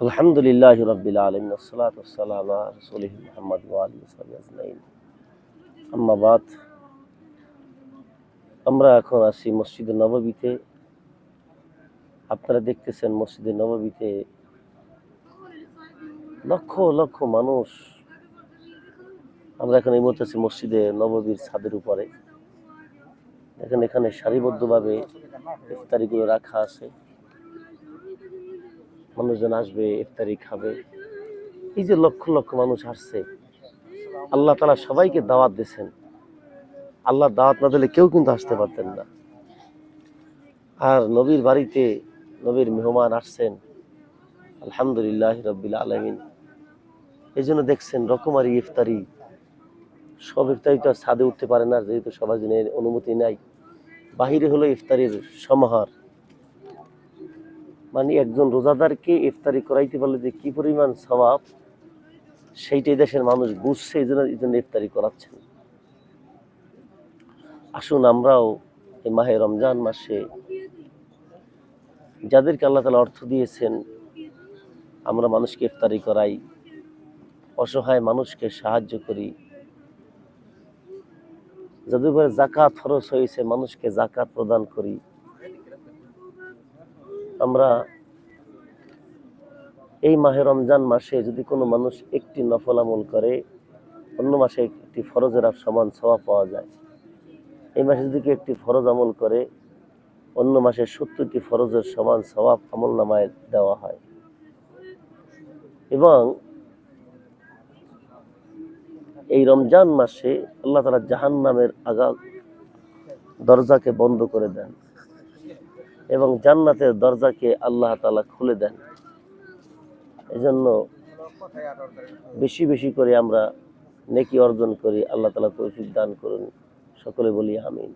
আলহামদুলিল্লাহ রবিল আলমিন সালাতাম রসুলহ মোহাম্মদ আজমাইন। আম্মাবাদ আমরা এখন আছি মসজিদে নববীতে। আপনারা দেখতেছেন মসজিদে নববীতে লক্ষ লক্ষ মানুষ। আমরা এখন এই মুহূর্তে আছি মসজিদে নববীর ছাদের উপরে। দেখেন এখানে সারিবদ্ধভাবে ইফতারিগুলো রাখা আছে। মানুষজন আসবে, ইফতারি খাবে। এই যে লক্ষ লক্ষ মানুষ আসছে, আল্লাহ তালা সবাইকে দাওয়াত দিয়েছেন। আল্লাহ দাওয়াত না দিলে কেউ কিন্তু আসতে পারতেন না। আর নবীর বাড়িতে নবীর মেহমান আসছেন, আলহামদুলিল্লাহ রব্বিল আলমিন। এই জন্য দেখছেন রকমারি ইফতারি। সব ইফতারি তো আর ছাদে উঠতে পারে না, যেহেতু সবার জন্য অনুমতি নাই। বাহিরে হলো ইফতারির সমাহার। মানে একজন রোজাদারকে ইফতারি করাইতে পারলে যে কি পরিমাণ স্বভাব সেইটাই দেশের মানুষ বুঝছে এই জন্য এই জন্য ইফতারি করাচ্ছেন। আসুন আমরাও এই মাহে রমজান মাসে যাদেরকে আল্লাহ তালা অর্থ দিয়েছেন, আমরা মানুষকে ইফতারি করাই, অসহায় মানুষকে সাহায্য করি। যাদের উপরে জাকাত খরচ হয়েছে, মানুষকে জাকাত প্রদান করি। আমরা এই মাহে রমজান মাসে যদি কোনো মানুষ একটি নফল আমল করে, অন্য মাসে একটি ফরজের সমান সওয়া পাওয়া যায়। এই মাসে যদি কেউ একটি ফরজ আমল করে, অন্য মাসে সত্তরটি ফরজের সমান সওয়াব আমল নামায় দেওয়া হয়। এবং এই রমজান মাসে আল্লাহ তালা জাহান নামের আগা দরজাকে বন্ধ করে দেন। এবং জান্নাতের দরজাকে আল্লাহ তালা খুলে দেন। এজন্য বেশি বেশি করে আমরা নেকি অর্জন করি। আল্লাহ তালা তৌফিক দান করুন। সকলে বলি আমিন।